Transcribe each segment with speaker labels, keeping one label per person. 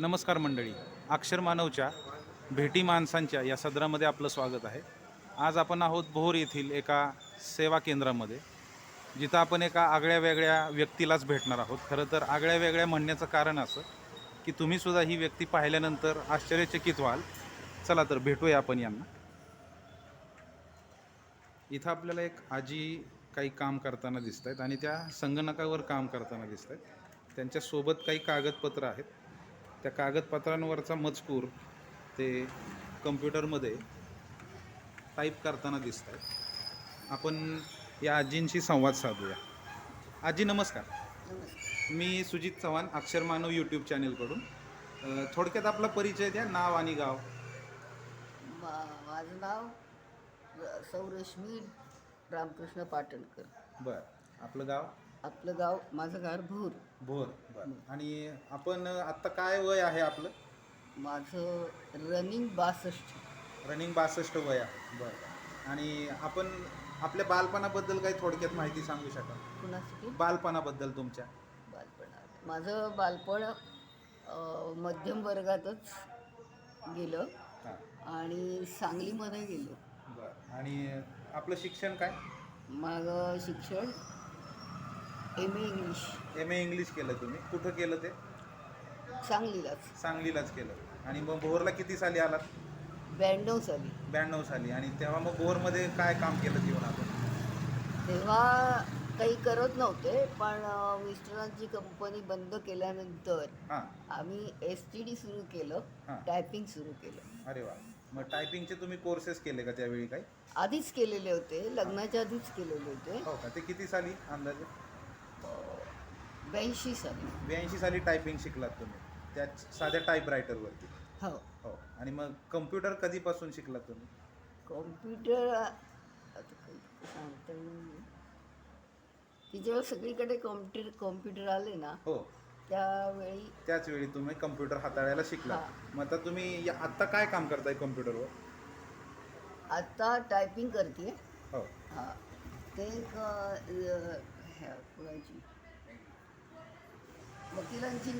Speaker 1: नमस्कार मंडळी. अक्षर मानवच्या भेटी माणसांच्या या सदरामध्ये आपलं स्वागत आहे. आज आपण आहोत भोर येथील एका सेवा केंद्रामध्ये जिथं आपण एका आगळ्या वेगळ्या व्यक्तीलाच भेटणार आहोत. खरं तर आगळ्या वेगळ्या म्हणण्याचं कारण असं की तुम्हीसुद्धा ही व्यक्ती पाहिल्यानंतर आश्चर्यचकित व्हाल. चला तर भेटूया आपण यांना. इथं आपल्याला एक आजी काही काम करताना दिसत आहेत आणि त्या संगणकावर काम करताना दिसत आहेत त्यांच्यासोबत काही कागदपत्र आहेत. त्या कागदपत्रांवरचा मजकूर ते कम्प्युटरमध्ये टाईप करताना दिसत आहेत आपण या आजींशी संवाद साधूया. आजी नमस्कार. मी सुजित चव्हाण अक्षर मानव यूट्यूब चॅनेलकडून. थोडक्यात आपला परिचय द्या नाव आणि गाव.
Speaker 2: माझं नाव सौरश्मी रामकृष्ण पाटणकर.
Speaker 1: बरं. आपलं गाव?
Speaker 2: आपलं गाव माझं गाव भूर.
Speaker 1: भोर बरं. आणि आपण आत्ता काय वय आहे आपलं?
Speaker 2: माझं रनिंग बासष्ट.
Speaker 1: रनिंग बासष्ट वय आहे. बरं. आणि आपण आपल्या बालपणाबद्दल काही थोडक्यात माहिती सांगू शकाल?
Speaker 2: कुणासाठी
Speaker 1: बालपणाबद्दल तुमच्या.
Speaker 2: बालपणात माझं बालपण मध्यम वर्गातच गेलं.
Speaker 1: हां.
Speaker 2: आणि सांगलीमध्ये गेलो.
Speaker 1: बरं. आणि आपलं शिक्षण काय?
Speaker 2: माझं शिक्षण M A English.
Speaker 1: M A English केलं तुम्ही. कुठं केलं ते?
Speaker 2: सांगलीलाच.
Speaker 1: सांगलीलाच केलं. आणि मग भोरला किती साली आलात?
Speaker 2: ब्याण्णव साली.
Speaker 1: ब्याण्णव साली. आणि तेव्हा मग भोरमध्ये काय काम केलं जीवनातून
Speaker 2: तेव्हा काही करत नव्हते पण मिस्टरांची कंपनी बंद केल्यानंतर
Speaker 1: हां.
Speaker 2: आम्ही एस टी डी सुरू केलं
Speaker 1: हां.
Speaker 2: टायपिंग सुरू केलं.
Speaker 1: अरे वा. मग टायपिंगचे तुम्ही कोर्सेस केले का त्यावेळी काही?
Speaker 2: आधीच केलेले होते लग्नाच्या आधीच केलेले होते.
Speaker 1: हो का? ते किती साली अंदाजे?
Speaker 2: ब्याऐंशी साली.
Speaker 1: ब्याऐंशी साली टायपिंग शिकलात तुम्ही. त्या साध्या टाईपरायटरवरती
Speaker 2: हो.
Speaker 1: हो. आणि मग कम्प्युटर कधीपासून शिकलात तुम्ही?
Speaker 2: कॉम्प्युटर आता काही सांगता येईल नाही. की जेव्हा सगळीकडे कॉम्प्युटर कॉम्प्युटर आले ना
Speaker 1: हो.
Speaker 2: त्यावेळी
Speaker 1: त्याच वेळी तुम्ही कम्प्युटर हाताळायला शिकला. मग आता तुम्ही या- आत्ता काय काम करताय कम्प्युटरवर
Speaker 2: आता टायपिंग करते.
Speaker 1: हो.
Speaker 2: हां. ते एक अ, ह्या कुणाची? वकिलांची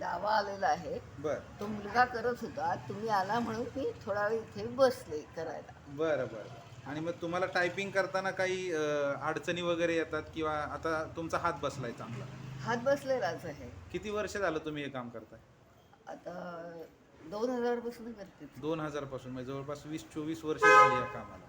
Speaker 2: दावा आलेला आहे
Speaker 1: बर.
Speaker 2: तो मुलगा करत होता. तुम्ही आला म्हणून मी थोडा वेळ इथे बसले करायला.
Speaker 1: बरं बरं आणि मग तुम्हाला टायपिंग करताना काही अडचणी वगैरे येतात किंवा आता तुमचा हात बसलाय चांगला?
Speaker 2: हात बसलेलाच आहे.
Speaker 1: किती वर्ष झालं तुम्ही हे काम करताय?
Speaker 2: आता दोन हजारपासून करते.
Speaker 1: दोन हजारपासून म्हणजे जवळपास वीस चोवीस वर्ष झाली या कामाला.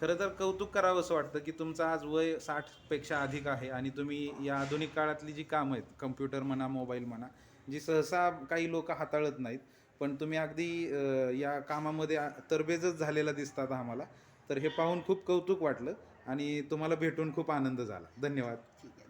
Speaker 1: खरं तर कौतुक करावं असं वाटतं की तुमचं आज वय साठपेक्षा अधिक आहे आणि तुम्ही या आधुनिक काळातली जी कामं आहेत कम्प्युटर म्हणा मोबाईल म्हणा जी सहसा काही लोक हाताळत नाहीत पण तुम्ही अगदी या कामामध्ये तरबेजच झालेला दिसतात आम्हाला तर हे पाहून खूप कौतुक वाटलं आणि तुम्हाला भेटून खूप आनंद झाला. धन्यवाद.
Speaker 2: ठीक आहे. धन्यवाद